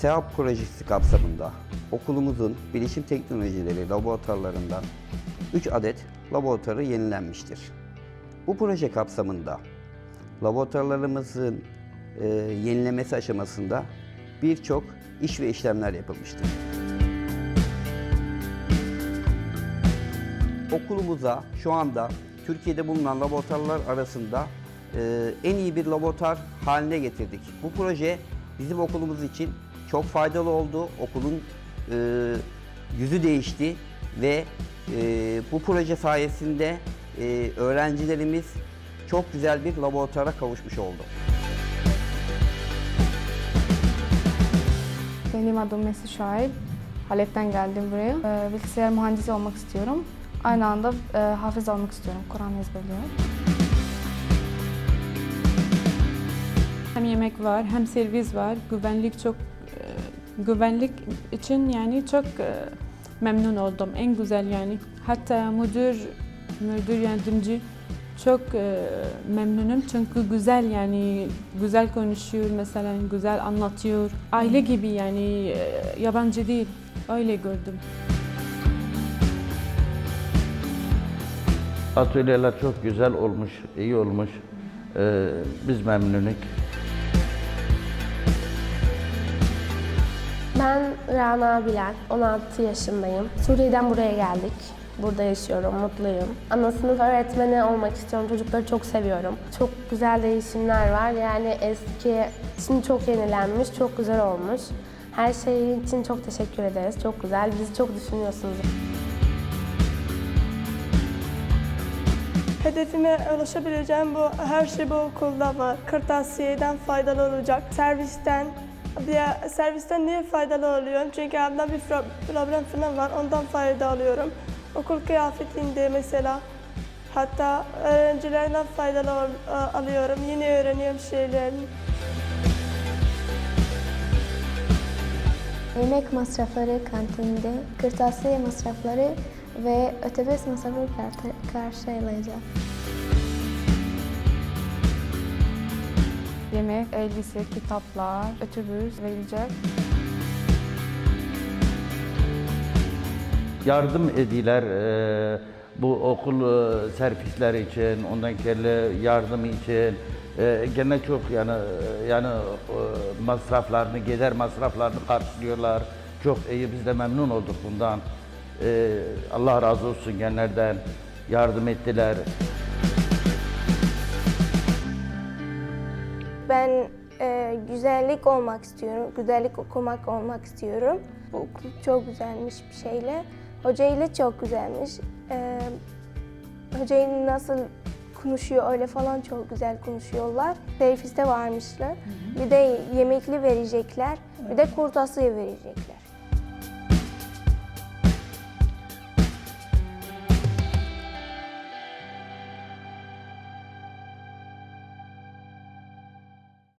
SEAP projesi kapsamında okulumuzun bilişim teknolojileri laboratuvarlarından 3 adet laboratuvarı yenilenmiştir. Bu proje kapsamında laboratuvarlarımızın e, yenilemesi aşamasında birçok iş ve işlemler yapılmıştır. Okulumuza şu anda Türkiye'de bulunan laboratuvarlar arasında e, en iyi bir laboratuvar haline getirdik. Bu proje bizim okulumuz için çok faydalı oldu. Okulun e, yüzü değişti ve e, bu proje sayesinde e, öğrencilerimiz çok güzel bir laboratuvara kavuşmuş oldu. Benim adım Mesih Şahin. Halep'ten geldim buraya. Ee, bilgisayar mühendisi olmak istiyorum. Aynı anda e, hafız olmak istiyorum. Kur'an ezberliyorum. Hem yemek var hem servis var. Güvenlik çok güvenlik için yani çok e, memnun oldum. En güzel yani. Hatta müdür müdür yardımcı çok e, memnunum çünkü güzel yani güzel konuşuyor mesela güzel anlatıyor. Aile gibi yani e, yabancı değil. Öyle gördüm. Atölyeler çok güzel olmuş, iyi olmuş. Ee, biz memnunuk. Ben Rana Bilal, 16 yaşındayım. Suriye'den buraya geldik. Burada yaşıyorum, mutluyum. Ana sınıf öğretmeni olmak istiyorum. Çocukları çok seviyorum. Çok güzel değişimler var. Yani eski, şimdi çok yenilenmiş, çok güzel olmuş. Her şey için çok teşekkür ederiz. Çok güzel. Bizi çok düşünüyorsunuz. Hedefime ulaşabileceğim bu her şey bu okulda var. Kırtasiyeden faydalı olacak. Servisten bir servisten niye faydalı oluyorum? Çünkü abimden bir pro- problem falan var. Ondan fayda alıyorum. Okul kıyafetinde mesela hatta öğrencilerden faydalı alıyorum. Yeni öğreniyorum şeyler. Yemek masrafları kantinde, kırtasiye masrafları ve otobüs masrafı kar- karşılayacak. Yemek, elbise, kitaplar, otobüs verilecek. Yardım ediler e, bu okul e, servisleri için, ondan kelle yardım için. E, gene çok yani e, yani e, masraflarını, gider masraflarını karşılıyorlar. Çok iyi, biz de memnun olduk bundan. E, Allah razı olsun genlerden yardım ettiler. Ben e, güzellik olmak istiyorum, güzellik okumak olmak istiyorum. Bu okul çok güzelmiş bir şeyle. Hoca ile çok güzelmiş. E, hocayla nasıl konuşuyor öyle falan çok güzel konuşuyorlar. Teneffüste varmışlar. Bir de yemekli verecekler, bir de kurtasiye verecekler.